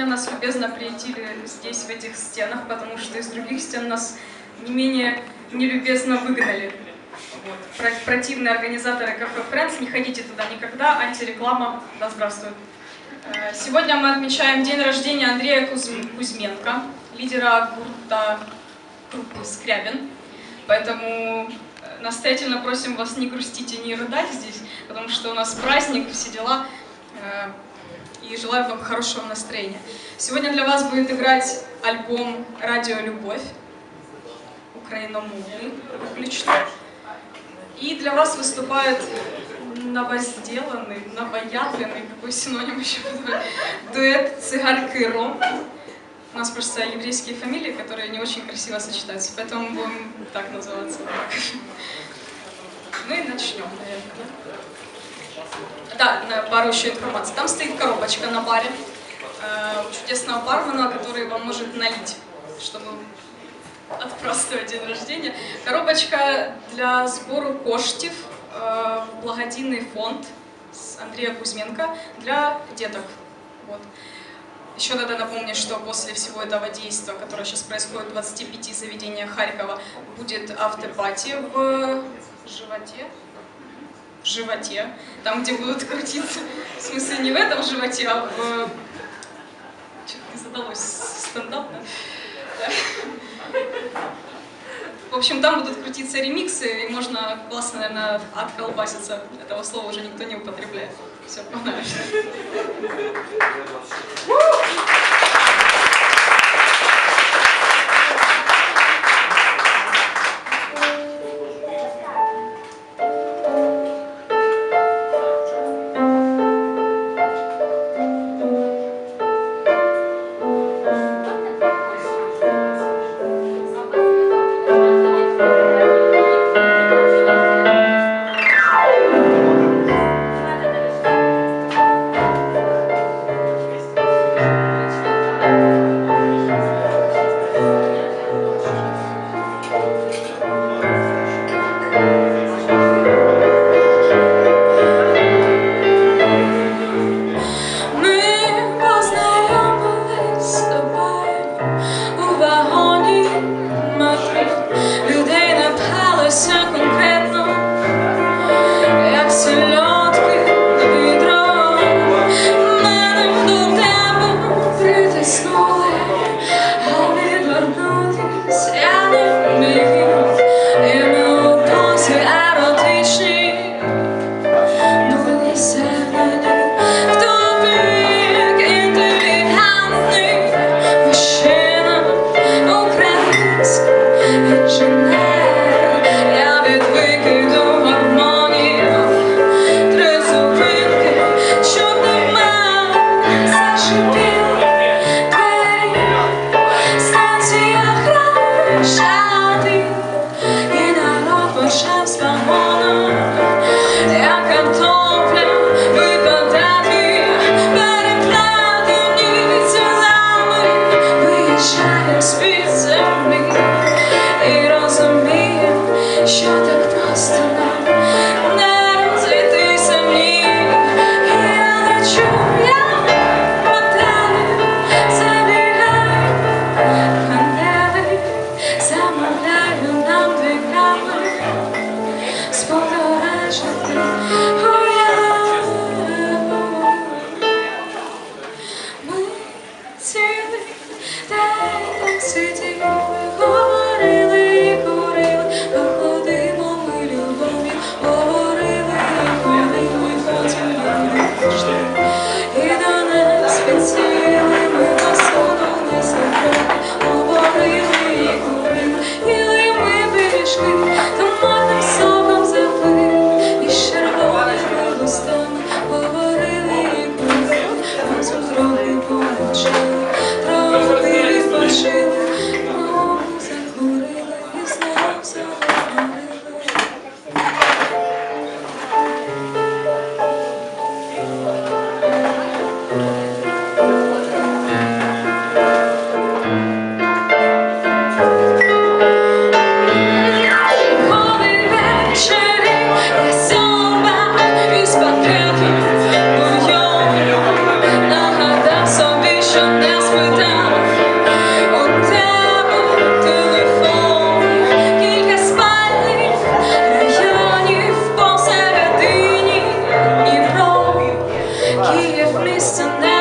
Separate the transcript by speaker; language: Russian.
Speaker 1: сегодня нас любезно приютили здесь, в этих стенах, потому что из других стен нас не менее нелюбезно выгнали. Вот. Про- Противные организаторы кафе Friends, не ходите туда никогда, антиреклама, да здравствует. Э, Сегодня мы отмечаем день рождения Андрея Кузь- Кузьменко, лидера гурта группы Скрябин. Поэтому э, настоятельно просим вас не грустить и не рыдать здесь, потому что у нас праздник, все дела. И желаю вам хорошего настроения. Сегодня для вас будет играть альбом «Радио Любовь», украиномовный, выключно. И для вас выступает новосделанный, новоявленный, какой синоним еще дуэт «Цигарка и ром». У нас просто еврейские фамилии, которые не очень красиво сочетаются, поэтому будем так называться. Ну и начнем, наверное. Да, пару еще информации. Там стоит коробочка на баре э, чудесного бармена, который вам может налить, чтобы отпраздновать день рождения. Коробочка для сбору коштів э, в благодійний фонд с Андрея Кузьменко для деток. Вот. Еще надо напомнить, что после всего этого действия, которое сейчас происходит в 25 заведениях Харькова, будет автопати в животе. Животе. Там, где будут крутиться. В смысле, не в этом животе, а в... Что-то не задалось стендап, да? Да. В общем, там будут крутиться ремиксы, и можно классно, наверное, отколбаситься. Этого слова уже никто не употребляет. Все, погнали. другие вместе на